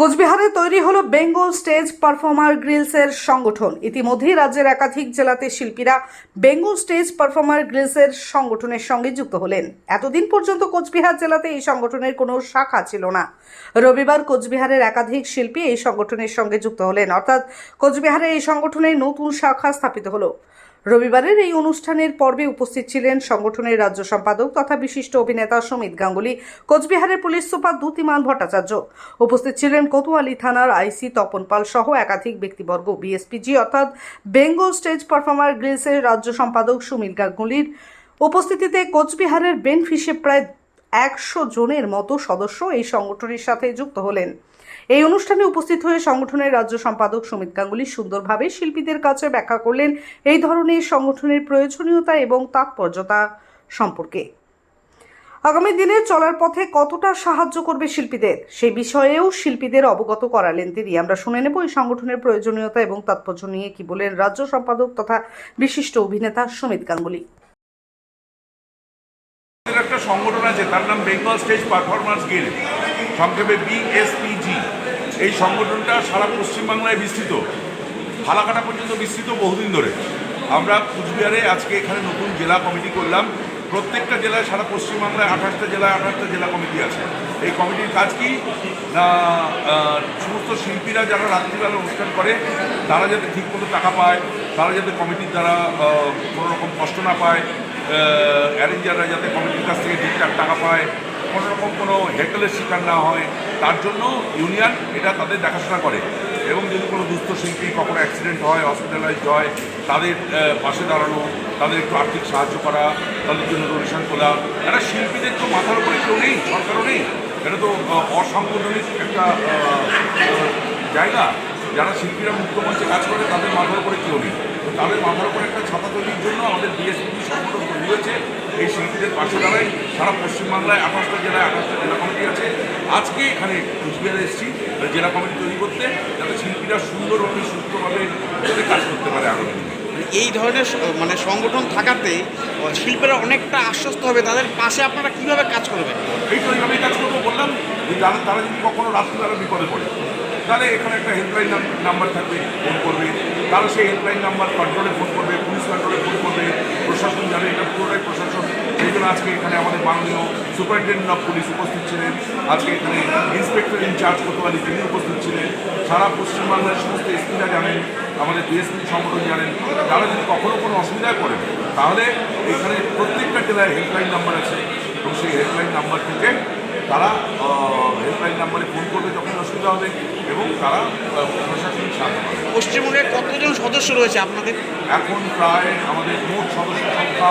কোচবিহারে তৈরি হলো বেঙ্গল স্টেজ পারফর্মার গ্রিলসের সংগঠন। ইতিমধ্যেই রাজ্যের একাধিক জেলাতে শিল্পীরা বেঙ্গল স্টেজ পারফর্মার গ্রিলসের সংগঠনের সঙ্গে যুক্ত হলেন। এতদিন পর্যন্ত কোচবিহার জেলাতে এই সংগঠনের কোনো শাখা ছিল না। রবিবার কোচবিহারের একাধিক শিল্পী এই সংগঠনের সঙ্গে যুক্ত হলেন। অর্থাৎ কোচবিহারে এই সংগঠনের নতুন শাখা স্থাপিত হলো। রবিবারের এই অনুষ্ঠানের পর্বে উপস্থিত ছিলেন সংগঠনের রাজ্য সম্পাদক তথা বিশিষ্ট অভিনেতা সমিত গাঙ্গুলি, কোচবিহারের পুলিশ সুপার দ্যুতিমান ভট্টাচার্য। উপস্থিত ছিলেন কোতোয়ালি থানার আইসি তপন পাল সহ একাধিক ব্যক্তিবর্গ। বিএসপিজি অর্থাৎ বেঙ্গল স্টেজ পারফর্মার গ্রিলসের রাজ্য সম্পাদক সুমিত গাঙ্গুলির উপস্থিতিতে কোচবিহারের বেনফিশে প্রায় একশো জনের মতো সদস্য এই সংগঠনের সাথে যুক্ত হলেন। এই অনুষ্ঠানে উপস্থিত হয়ে সংগঠনের রাজ্য সম্পাদক সুমিত গাঙ্গুলি সুন্দরভাবে শিল্পীদের কাছে ব্যাখ্যা করলেন এই ধরনের সংগঠনের প্রয়োজনীয়তা এবং তাৎপর্যতা সম্পর্কে। আগামী দিনে চলার পথে কতটা সাহায্য করবে শিল্পীদের সেই বিষয়েও শিল্পীদের অবগত করালেন তিনি। আমরা শুনে নেব এই সংগঠনের প্রয়োজনীয়তা এবং তাৎপর্য নিয়ে কি বলেন রাজ্য সম্পাদক তথা বিশিষ্ট অভিনেতা সুমিত গাঙ্গুলি। একটা সংগঠন আছে, তার নাম বেঙ্গল স্টেজ পারফরমেন্স গিল্ড সংক্ষেপে বিএসপিজি এই সংগঠনটা সারা পশ্চিমবাংলায় বিস্তৃত। ফালাকাটা পর্যন্ত বিস্তৃত বহুদিন ধরে। আমরা কুচবিহারে আজকে এখানে নতুন জেলা কমিটি করলাম। প্রত্যেকটা জেলায় সারা পশ্চিমবাংলায় আঠাশটা জেলায় আঠাশটা জেলা কমিটি আছে। এই কমিটির কাজ কি? না সমস্ত শিল্পীরা যারা রাত্রিবেলা অনুষ্ঠান করে, তারা যাতে ঠিকমতো টাকা পায়, তারা যাতে কমিটির দ্বারা কোনো রকম কষ্ট না পায় অ্যারেঞ্জাররা যাতে কমিটির কাছ থেকে ঠিকঠাক টাকা পায় কোনো রকম কোনো হেকেলের শিকার না হয় তার জন্য ইউনিয়ন এটা তাদের দেখাশোনা করে। এবং যদি কোনো দুস্থ শিল্পী কখনো অ্যাক্সিডেন্ট হয় হসপিটালাইজড হয়, তাদের পাশে দাঁড়ানো, তাদের একটু আর্থিক সাহায্য করা, তাদের জন্য ডোনেশন তোলা, একটা শিল্পীদের তো মাথার উপরে কেউ নেই, সরকারও নেই। এটা তো অসাংগঠনিক একটা জায়গা। যারা শিল্পীরা মুক্ত মঞ্চে কাজ করে, তাদের মাথার উপরে কেউ নেই। তাদের মাথার উপরে একটা ছাতা তৈরির জন্য আমাদের বিএসপি সংগঠন তৈরি এই শিল্পীদের পাশে দাঁড়াই সারা পশ্চিমবাংলায় আঠাশটা জেলায় আঠাশটা জেলা কমিটি আছে। আজকে এখানে কুচবিহারে এসেছি জেলা কমিটি তৈরি করতে যাতে শিল্পীরা সুন্দরভাবে সুস্থভাবে যাতে কাজ করতে পারে আগামী এই ধরনের মানে সংগঠন থাকাতে শিল্পীরা অনেকটা আশ্বস্ত হবে। তাদের পাশে আপনারা কীভাবে কাজ করবেন? এই তো এইভাবেই কাজ করব বললাম যে তারা যদি কখনো রাত্রিবেলা বিপদে পড়ে তাহলে এখানে একটা হেল্পলাইন নাম্বার থাকবে ফোন করবে। তারা সেই হেল্পলাইন নাম্বার কন্ট্রোলে ফোন করবে পুলিশ কন্ট্রোলে ফোন করবে, প্রশাসন জানে, এটা পুরোটাই প্রশাসন। সেই জন্য আজকে এখানে আমাদের মাননীয় সুপারিনটেন্ডেন্ট অফ পুলিশ উপস্থিত ছিলেন। আজকে এখানে ইন্সপেক্টর ইনচার্জ কোতোয়ালি তিনি উপস্থিত ছিলেন। সারা পশ্চিমবাংলার সমস্ত এসপিরা জানেন, আমাদের ডিএসপি সংগঠন জানেন। তারা যদি কখনো কোনো অসুবিধায় পড়েন, তাহলে এখানে প্রত্যেকটা জেলায় হেল্পলাইন নাম্বার আছে। এবং সেই হেল্পলাইন নাম্বার থেকে তারা হেল্পলাইন নাম্বারে ফোন করবে যখন অসুবিধা হবে এবং তারা প্রশাসন প্রশাসনিক সাহায্য পাবে। পশ্চিমবঙ্গে কতজন সদস্য রয়েছে আপনাদের? এখন প্রায় আমাদের মোট সদস্য সংখ্যা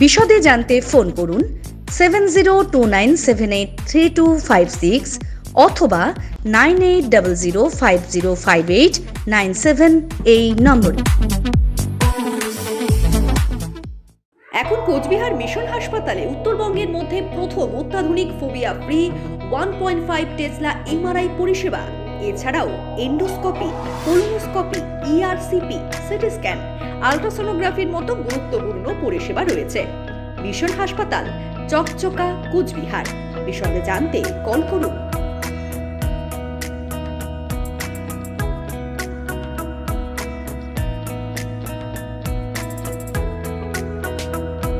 বিশদে জানতে ফোন করুন seven zero two nine seven eight three two five six অথবা nine eight double zero five zero five eight nine seven এই নম্বরে। এখন কোচবিহার মিশন হাসপাতালে উত্তরবঙ্গের মধ্যে প্রথম অত্যাধুনিক phobia free one point five tesla MRI পরিষেবা। এছাড়াও endoscopy colonoscopy ERCP CT scan আলট্রাসোনোগ্রাফির মতো গুরুত্বপূর্ণ পরিষেবা রয়েছে। মিশন হাসপাতাল, চকচকা, কুচবিহার। বিষয়ে জানতে কল করুন।